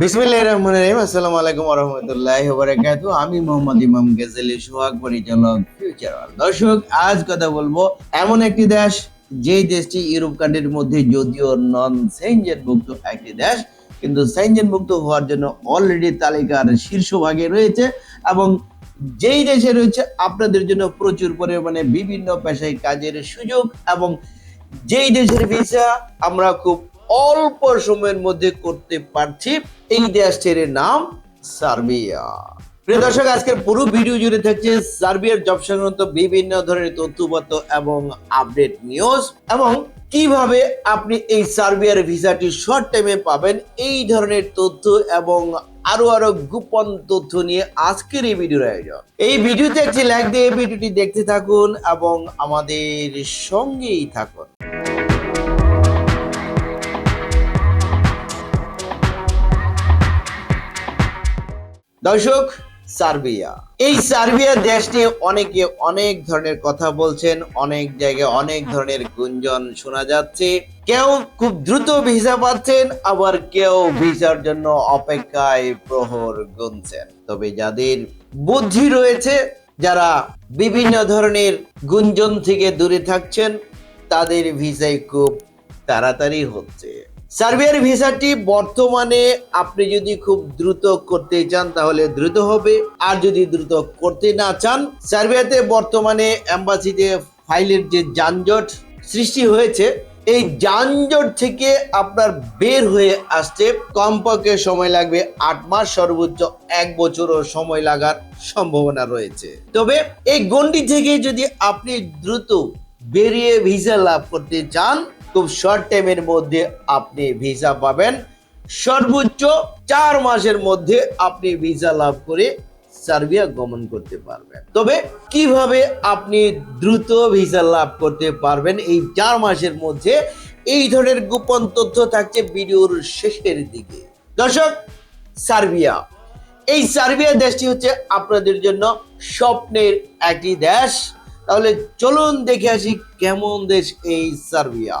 বিসমিল্লাহির রহমানির রহিম। আসসালামু আলাইকুম রাহমাতুল্লাহি ওয়া বারাকাতুহু আমি মোহাম্মদ ইমাম গেজেলি সোহাগ পরিচালক দর্শক, আজ কথা বলব এমন একটি দেশ যে দেশটি ইউরোপ কান্ট্রির মধ্যে যদিও নন সেঞ্জেনভুক্ত একটি দেশ, কিন্তু সেঞ্জেনভুক্ত হওয়ার জন্য অলরেডি তালিকার শীর্ষভাগে রয়েছে এবং যেই দেশে রয়েছে, আপনাদের জন্য প্রচুর পরিমাণে বিভিন্ন পেশায় কাজের সুযোগ এবং যেই দেশের ভিসা আমরা খুব অল্প সময়ের মধ্যে করতে পারছি। এই দেশটির নাম সার্বিয়া। প্রিয় দর্শক, আজকের পুরো ভিডিও জুড়ে থাকছে সার্বিয়ার জব সংক্রান্ত বিভিন্ন ধরনের তথ্যপত্র এবং আপডেট নিউজ এবং কীভাবে আপনি এই সার্বিয়ার ভিসাটি শর্ট টাইমে পাবেন, এই ধরনের তথ্য এবং আরও আরও গোপন তথ্য নিয়ে আজকের এই ভিডিওর আয়োজন। এই ভিডিওতে একটি লাইক দিয়ে ভিডিওটি দেখতে থাকুন এবং আমাদের সঙ্গেই থাকুন। দর্শক, সার্বিয়া। এই সার্বিয়া দেশ নিয়ে অনেকে অনেক ধরনের কথা বলছেন, অনেক জায়গায় অনেক ধরনের গুঞ্জন শোনা যাচ্ছে। কেউ খুব দ্রুত ভিসা পাচ্ছেন, আবার কেউ ভিসার জন্য অপেক্ষায় প্রহর গুনছেন। তবে যাদের বুদ্ধি রয়েছে, যারা বিভিন্ন ধরনের গুঞ্জন থেকে দূরে থাকছেন, তাদের ভিসাই খুব তাড়াতাড়ি হচ্ছে। সার্বিয়ার ভিসাটি বর্তমানে আপনি যদি খুব দ্রুত করতে চান, তাহলে দ্রুত হবে। আর যদি দ্রুত করতে না চান, সার্বিয়াতে বর্তমানে অ্যাম্বাসিতে ফাইলের যে যানজট সৃষ্টি হয়েছে, এই যানজট থেকে আপনার বের হয়ে আসতে কমপক্ষে সময় লাগবে আট মাস, সর্বোচ্চ এক বছরও সময় লাগার সম্ভাবনা রয়েছে। তবে এই গন্ডি থেকে যদি আপনি দ্রুত বেরিয়ে ভিসা লাভ করতে চান খুব শর্ট টাইমের মধ্যে আপনি ভিসা পাবেন। সর্বোচ্চ চার মাসের মধ্যে আপনি ভিসা লাভ করে সার্বিয়া গমন করতে পারবেন। তবে কীভাবে আপনি দ্রুত ভিসা লাভ করতে পারবেন এই চার মাসের মধ্যে, এই ধরনের গোপন তথ্য থাকছে ভিডিওর শেষের দিকে। দর্শক, সার্বিয়া। এই সার্বিয়া দেশটি হচ্ছে আপনাদের জন্য স্বপ্নের একটি দেশ। তাহলে চলুন দেখে আসি কেমন দেশ এই সার্বিয়া।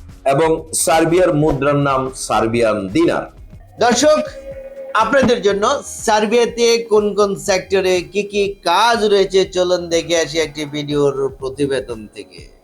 এবং সার্বিয়ার মুদ্রার নাম সার্বিয়ান দিনার। দর্শক, আপনাদের জন্য সার্বিয়াতে কোন কোন সেক্টরে কি কি কাজ রয়েছে, চলুন দেখে আসি একটি ভিডিওর প্রতিবেদন থেকে।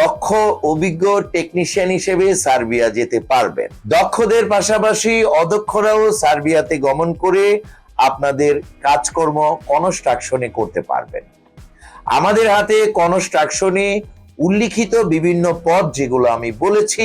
দক্ষ, অভিজ্ঞ টেকনিশিয়ান হিসেবে সার্বিয়া যেতে পারবেন। দক্ষদের পাশাপাশি অদক্ষরাও সার্বিয়াতে গমন করে আপনাদের কাজকর্ম কনস্ট্রাকশনে করতে পারবেন। আমাদের হাতে কনস্ট্রাকশনে উল্লিখিত বিভিন্ন পদ যেগুলো আমি বলেছি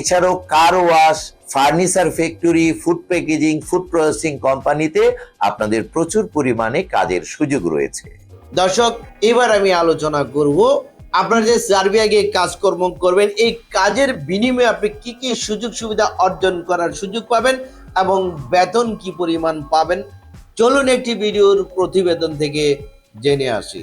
এছাড়াও car wash furniture factory food packaging food processing কোম্পানিতে আপনাদের প্রচুর পরিমাণে কাজের সুযোগ রয়েছে। দর্শক, এবার আমি আলোচনা করব আপনারা যে সার্বিয়া গিয়ে কাজকর্ম করবেন, এই কাজের বিনিময়ে আপনি কি কি সুযোগ সুবিধা অর্জন করার সুযোগ পাবেন এবং বেতন কি পরিমাণ পাবেন? চলুন একটি ভিডিওর প্রতিবেদন থেকে জেনে আসি।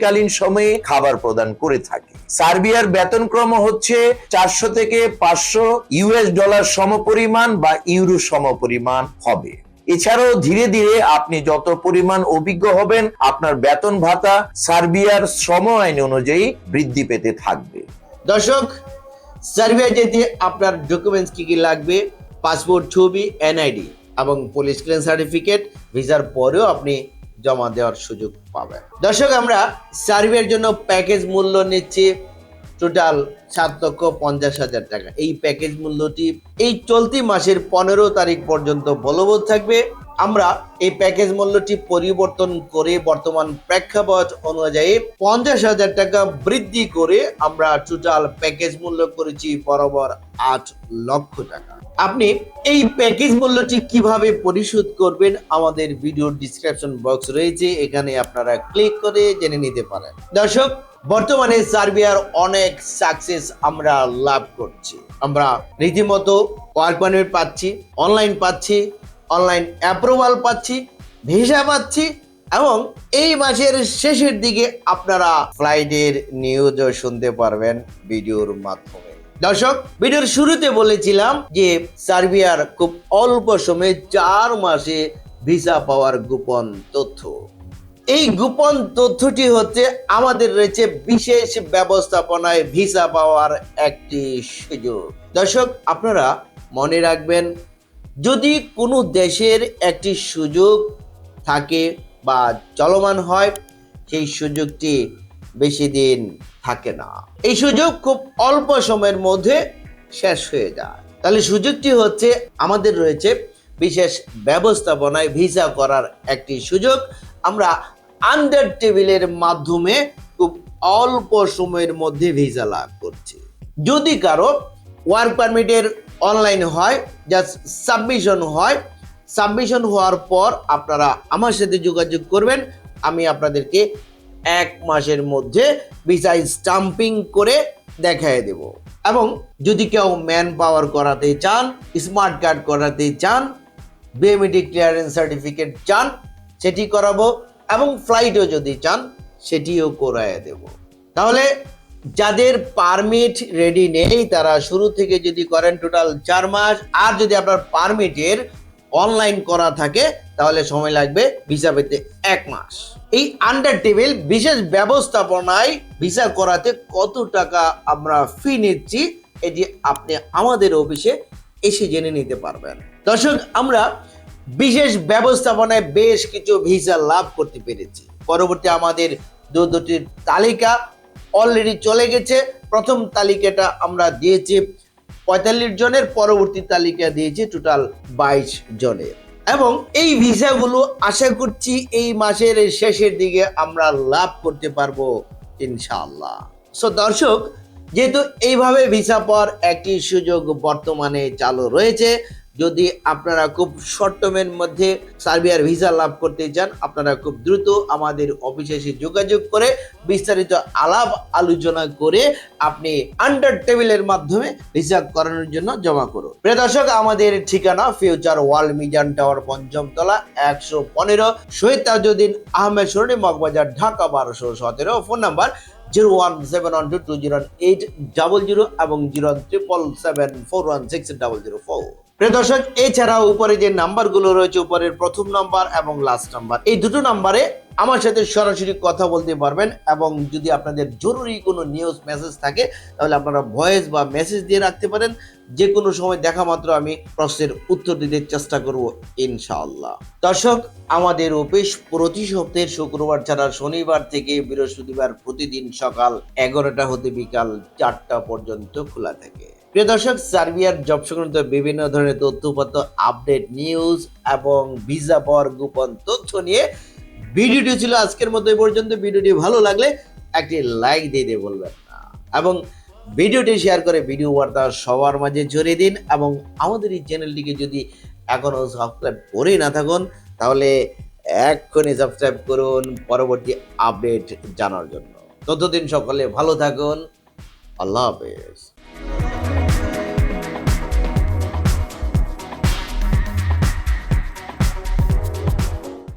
ডিউটিকালীন সময়ে খাবার প্রদান করে থাকে। সার্বিয়ার বেতনক্রম হচ্ছে চারশো থেকে পাঁচশো ইউএস ডলার সমপরিমাণ বা ইউরো সমপরিমাণ হবে। এছাড়াও ধীরে ধীরে আপনি যত পরিমাণ অভিজ্ঞ হবেন, আপনার বেতন ভাতা সার্বিয়ার শ্রম আইন অনুযায়ী বৃদ্ধি পেতে থাকবে। দর্শক, সার্বিয়া যেতে আপনার ডকুমেন্টস কি কি লাগবে? পাসপোর্ট ছবি এনআইডি এবং পুলিশ ক্লিয়ারেন্স সার্টিফিকেট ভিসার পরেও আপনি জমা দেওয়ার সুযোগ পাবে। দর্শক, আমরা সার্ভের জন্য প্যাকেজ মূল্য নিচ্ছি টোটাল সাত লক্ষ পঞ্চাশ হাজার টাকা। এই প্যাকেজ মূল্যটি এই চলতি মাসের পনেরো তারিখ পর্যন্ত বলবৎ থাকবে। আমরা এই প্যাকেজ মূল্যটি পরিবর্তন করে বর্তমান প্রেক্ষাপট অনুযায়ী পঞ্চাশ হাজার টাকা বৃদ্ধি করে আমরা টোটাল প্যাকেজ মূল্য করেছি বরাবর আট লক্ষ টাকা। আপনি এই প্যাকেজ মূল্যটি কীভাবে পরিশোধ করবেন আমাদের ভিডিওর ডিসক্রিপশন বক্স রয়েছে, এখানে আপনারা ক্লিক করে জেনে নিতে পারেন। দর্শক, বর্তমানে সার্বিয়ার অনেক সাকসেস আমরা লাভ করছি। আমরা রীতিমতো ওয়ার্ক পারমিট পাচ্ছি অনলাইন পাচ্ছি অনলাইন অ্যাপ্রুভাল পাচ্ছি ভিসা পাচ্ছি এবং এই মাসের শেষের দিকে আপনারা ফ্লাইটের নিউজও শুনতে পারবেন ভিডিওর মাধ্যমে। দর্শক, ভিডিওর শুরুতে বলেছিলাম যে সার্বিয়ার খুব অল্প সময়ে চার মাসে ভিসা পাওয়ার গোপন তথ্য। এই গোপন তথ্যটি হচ্ছে আমাদের রয়েছে বিশেষ ব্যবস্থাপনায় ভিসা পাওয়ার একটি সুযোগ। দর্শক, আপনারা মনে রাখবেন যদি কোনো দেশের একটি সুযোগ থাকে বা চলমান হয়, সেই সুযোগটি বেশি দিন থাকে না। এই সুযোগ খুব অল্প সময়ের মধ্যে শেষ হয়ে যায়। তাহলে সুযোগটি হচ্ছে আমাদের রয়েছে বিশেষ ব্যবস্থাপনায় ভিসা করার একটি সুযোগ। আমরা আন্ডার টেবিলের মাধ্যমে খুব অল্প সময়ের মধ্যে ভিসা লাভ করছি। যদি কারও ওয়ার্ক পারমিটের অনলাইন হয় জাস্ট সাবমিশন হয়। সাবমিশন হওয়ার পর আপনারা আমার সাথে যোগাযোগ করবেন। আমি আপনাদেরকে এক মাসের মধ্যে ভিসা স্টাম্পিং করে দেখায় দেব। এবং যদি কেউ ম্যান পাওয়ার করাতে চান স্মার্ট কার্ড করাতে চান বিএমইডি ক্লিয়ারেন্স সার্টিফিকেট চান, সেটি করাবো। এবং ফ্লাইটও যদি চান, সেটিও করায় দেব। তাহলে যাদের পারমিট রেডি নেই, তারা শুরু থেকে যদি করেন টোটাল চার মাস, আর যদি আপনার পারমিটের অনলাইন করা থাকে, তাহলে সময় লাগবে ভিসা পেতে এক মাস। এই আন্ডার টেবিল বিশেষ ব্যবস্থাপনায় ভিসা করাতে কত টাকা আমরা ফি নিচ্ছি, এটি আপনি আমাদের অফিসে এসে জেনে নিতে পারবেন। দর্শক, আমরা বিশেষ ব্যবস্থাপনায় বেশ কিছু ভিসা লাভ করতে পেরেছি। পরবর্তী আমাদের দু দুটির তালিকা অলরেডি চলে গেছে। প্রথম তালিকাটা আমরা দিয়েছি পঁয়তাল্লিশ জনের, পরবর্তী তালিকা দিয়েছি টোটাল বাইশ জনের। এবং এই ভিসাগুলো আশা করছি এই মাসের শেষের দিকে আমরা লাভ করতে পারব ইনশাআল্লাহ। সো দর্শক, যেহেতু এইভাবে ভিসা পাওয়ার একটি সুযোগ বর্তমানে চালু রয়েছে যদি আপনারা খুব শর্ট টার্মের মধ্যে সার্বিয়ার ভিসা লাভ করতে চান, আপনারা খুব দ্রুত আমাদের অফিসে এসে যোগাযোগ করে বিস্তারিত আলাপ আলোচনা করে আপনি আন্ডার টেবিলের মাধ্যমে ভিসা করানোর জন্য জমা করুন। প্রিয় দর্শক, আমাদের ঠিকানা ফিউচার ওয়ার্ল্ড মিজান টাওয়ার পঞ্চম তলা একশো পনেরো শহীদ তাজুদ্দিন আহমেদ সরণি মগবাজার, ঢাকা, বারোশো সতেরো। Phone number zero one seven one two two zero eight double zero এবং zero triple seven four one six double zero four প্রিয় দর্শক, এছাড়াও উপরে যে নাম্বারগুলো রয়েছে, উপরের প্রথম নাম্বার এবং লাস্ট নাম্বার, এই দুটো নাম্বারে আমার সাথে সরাসরি কথা বলতে পারবেন এবং যদি আপনাদের জরুরি কোনো নিউজ মেসেজ থাকে, তাহলে আপনারা ভয়েস বা মেসেজ দিয়ে রাখতে পারেন। যে কোনো সময় দেখা মাত্র আমি প্রশ্নের উত্তর দিতে চেষ্টা করব, ইনশাআল্লাহ। দর্শক, আমাদের অফিস প্রতি সপ্তাহের শুক্রবার ছাড়া শনিবার থেকে বৃহস্পতিবার প্রতিদিন সকাল এগারোটা হতে বিকাল চারটা পর্যন্ত খোলা থাকে। প্রিয় দর্শক, সার্বিয়ার জব সংক্রান্ত বিভিন্ন ধরনের তথ্যপত্র আপডেট নিউজ এবং ভিসা পাওয়ার গোপন তথ্য নিয়ে ভিডিওটি ছিল আজকের মতো এই পর্যন্ত। ভিডিওটি ভালো লাগলে একটি লাইক দিয়ে দিয়ে বলবেন না এবং ভিডিওটি শেয়ার করে ভিডিও বার্তা সবার মাঝে জড়িয়ে দিন এবং আমাদের এই চ্যানেলটিকে যদি এখনও সাবস্ক্রাইব করে না থাকুন, তাহলে এক্ষুনি সাবস্ক্রাইব করুন পরবর্তী আপডেট জানার জন্য। ততদিন সকলে ভালো থাকুন। আল্লাহ হাফেজ।